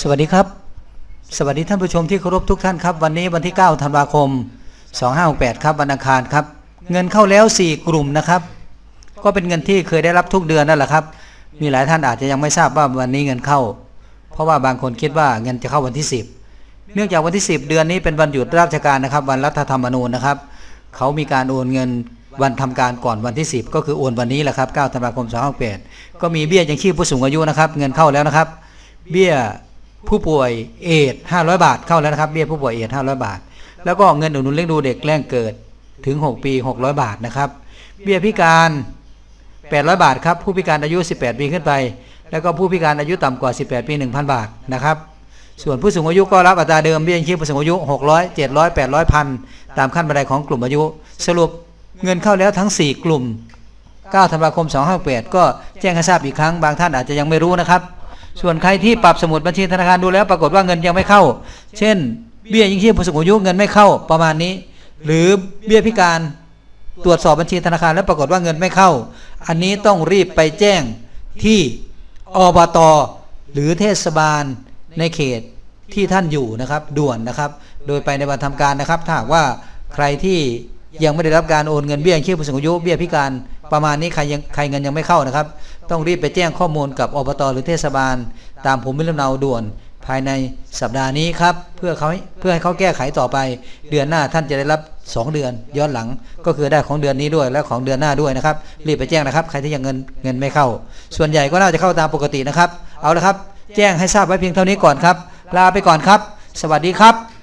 สวัสดีครับ สวัสดีท่านผู้ชมที่เคารพทุกท่านครับ วันนี้วันที่ 9 ธันวาคม 2568 ครับวันอังคารครับ เงินเข้าแล้ว 4 กลุ่มนะครับ ก็เป็นเงินที่เคยได้รับทุกเดือนนั่นแหละครับ มีหลายท่านอาจจะยังไม่ทราบว่าวันนี้เงินเข้า เพราะว่าบางคนคิดว่าเงินจะเข้าวันที่ 10 เนื่องจากวันที่ 10 เดือนนี้เป็นวันหยุดราชการนะครับ วันรัฐธรรมนูญนะครับ เขามีการโอนเงินวันทำการก่อนวันที่ 10 ก็คือโอนวันนี้แหละครับ 9 ธันวาคม 2568 ก็มีเบี้ยยังชีพผู้สูงอายุนะครับ เงินเข้าแล้วนะครับ เบี้ย ผู้ป่วยเอด500บาทเข้าแล้วนะครับเบี้ยผู้ป่วยเอด500บาท แล้วก็เงินอุดหนุนเลี้ยงดูเด็กแรกเกิดถึง 6 ปี 600 บาทนะครับ เบี้ยพิการ 800 บาทครับ ผู้พิการอายุ 18 ปีขึ้นไป แล้วก็ผู้พิการอายุต่ำกว่า 18 ปี 1,000 บาทนะครับ ส่วนผู้สูงอายุก็รับอัตราเดิมเบี้ยยังชีพผู้สูงอายุ 600 700 800พันตามขั้นบันไดของกลุ่มอายุ สรุปเงินเข้าแล้วทั้ง 4 กลุ่ม 9 ธันวาคม 2568ก็แจ้งให้ทราบอีกครั้ง บางท่านอาจจะยังไม่รู้นะครับ ส่วนใครที่ปรับสมุดบัญชีธนาคารดูแล้ว ปรากฏว่าเงินยังไม่เข้า เช่น เบี้ยยังชีพผู้สูงอายุเงินไม่เข้าประมาณนี้ หรือเบี้ยพิการตรวจสอบบัญชีธนาคารแล้วปรากฏว่าเงินไม่เข้า อันนี้ต้องรีบไปแจ้งที่อบตหรือเทศบาลในเขตที่ท่านอยู่นะครับ ด่วนนะครับ โดยไปในวันทำการนะครับ ถ้าหากว่าใครที่ยังไม่ได้รับการโอนเงินเบี้ยยังชีพผู้สูงอายุเบี้ยพิการ ประมาณนี้ใครยังใครเงินยังไม่เข้านะครับ ต้องรีบไปแจ้งข้อมูลกับอบตหรือเทศบาล ตามภูมิลำเนาด่วนภายในสัปดาห์นี้ครับ เพื่อเขาเพื่อให้เขาแก้ไขต่อไป เดือนหน้าท่านจะได้รับ 2 เดือน ย้อนหลังก็คือได้ของเดือนนี้ด้วย และของเดือนหน้าด้วยนะครับรีบไปแจ้งนะครับ ใครที่ยังเงินเงินไม่เข้า ส่วนใหญ่ก็น่าจะเข้าตามปกตินะครับ เอาละครับ แจ้งให้ทราบไว้เพียงเท่านี้ก่อนครับลาไปก่อนครับ สวัสดีครับ